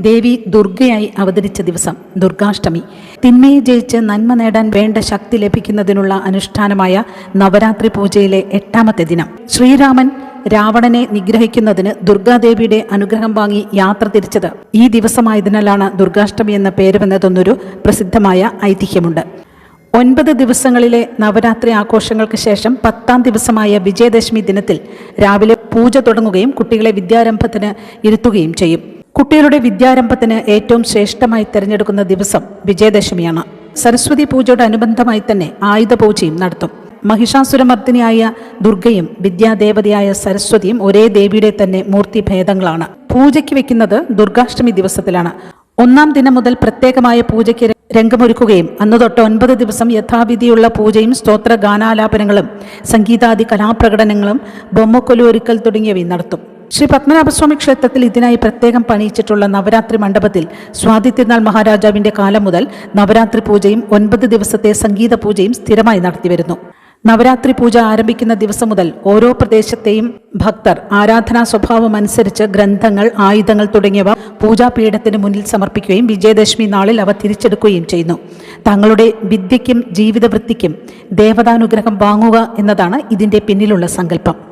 ദേവി ദുർഗയായി അവതരിച്ച ദിവസം ദുർഗാഷ്ടമി. തിന്മയെ ജയിച്ച് നന്മ നേടാൻ വേണ്ട ശക്തി ലഭിക്കുന്നതിനുള്ള അനുഷ്ഠാനമായ നവരാത്രി പൂജയിലെ എട്ടാമത്തെ ദിനം. ശ്രീരാമൻ രാവണനെ നിഗ്രഹിക്കുന്നതിന് ദുർഗാദേവിയുടെ അനുഗ്രഹം വാങ്ങി യാത്ര തിരിച്ചത് ഈ ദിവസമായതിനാലാണ് ദുർഗാഷ്ടമി എന്ന പേര് വന്നതെന്നൊരു പ്രസിദ്ധമായ ഐതിഹ്യമുണ്ട്. ഒൻപത് ദിവസങ്ങളിലെ നവരാത്രി ആഘോഷങ്ങൾക്ക് ശേഷം പത്താം ദിവസമായ വിജയദശമി ദിനത്തിൽ രാവിലെ പൂജ തുടങ്ങുകയും കുട്ടികളെ വിദ്യാരംഭത്തിന് ഇരുത്തുകയും ചെയ്യും. കുട്ടികളുടെ വിദ്യാരംഭത്തിന് ഏറ്റവും ശ്രേഷ്ഠമായി തിരഞ്ഞെടുക്കുന്ന ദിവസം വിജയദശമിയാണ്. സരസ്വതി പൂജയോട് അനുബന്ധമായി തന്നെ ആയുധ പൂജയും നടത്തും. മഹിഷാസുരമർദ്ദിനിയായ ദുർഗയും വിദ്യാദേവതയായ സരസ്വതിയും ഒരേ ദേവിയുടെ തന്നെ മൂർത്തി ഭേദങ്ങളാണ്. പൂജയ്ക്ക് വെക്കുന്നത് ദുർഗാഷ്ടമി ദിവസത്തിലാണ്. ഒന്നാം ദിനം മുതൽ പ്രത്യേകമായ പൂജയ്ക്ക് രംഗമൊരുക്കുകയും അന്നു തൊട്ട് ഒൻപത് ദിവസം യഥാവിധിയുള്ള പൂജയും സ്തോത്ര ഗാനാലാപനങ്ങളും സംഗീതാദി കലാപ്രകടനങ്ങളും ബൊമ്മക്കൊലുവൊരുക്കൽ തുടങ്ങിയവയും നടത്തും. ശ്രീ പത്മനാഭസ്വാമി ക്ഷേത്രത്തിൽ ഇതിനായി പ്രത്യേകം പണിയിച്ചിട്ടുള്ള നവരാത്രി മണ്ഡപത്തിൽ സ്വാതി തിരുനാൾ മഹാരാജാവിന്റെ കാലം മുതൽ നവരാത്രി പൂജയും ഒൻപത് ദിവസത്തെ സംഗീത പൂജയും സ്ഥിരമായി നടത്തിവരുന്നു. നവരാത്രി പൂജ ആരംഭിക്കുന്ന ദിവസം മുതൽ ഓരോ പ്രദേശത്തെയും ഭക്തർ ആരാധനാ സ്വഭാവം അനുസരിച്ച് ഗ്രന്ഥങ്ങൾ ആയുധങ്ങൾ തുടങ്ങിയവ പൂജാപീഠത്തിന് മുന്നിൽ സമർപ്പിക്കുകയും വിജയദശമി നാളിൽ അവ തിരിച്ചെടുക്കുകയും ചെയ്യുന്നു. തങ്ങളുടെ വിദ്യയ്ക്കും ജീവിതവൃത്തിക്കും ദേവതാനുഗ്രഹം വാങ്ങുക എന്നതാണ് ഇതിന്റെ പിന്നിലുള്ള സങ്കല്പം.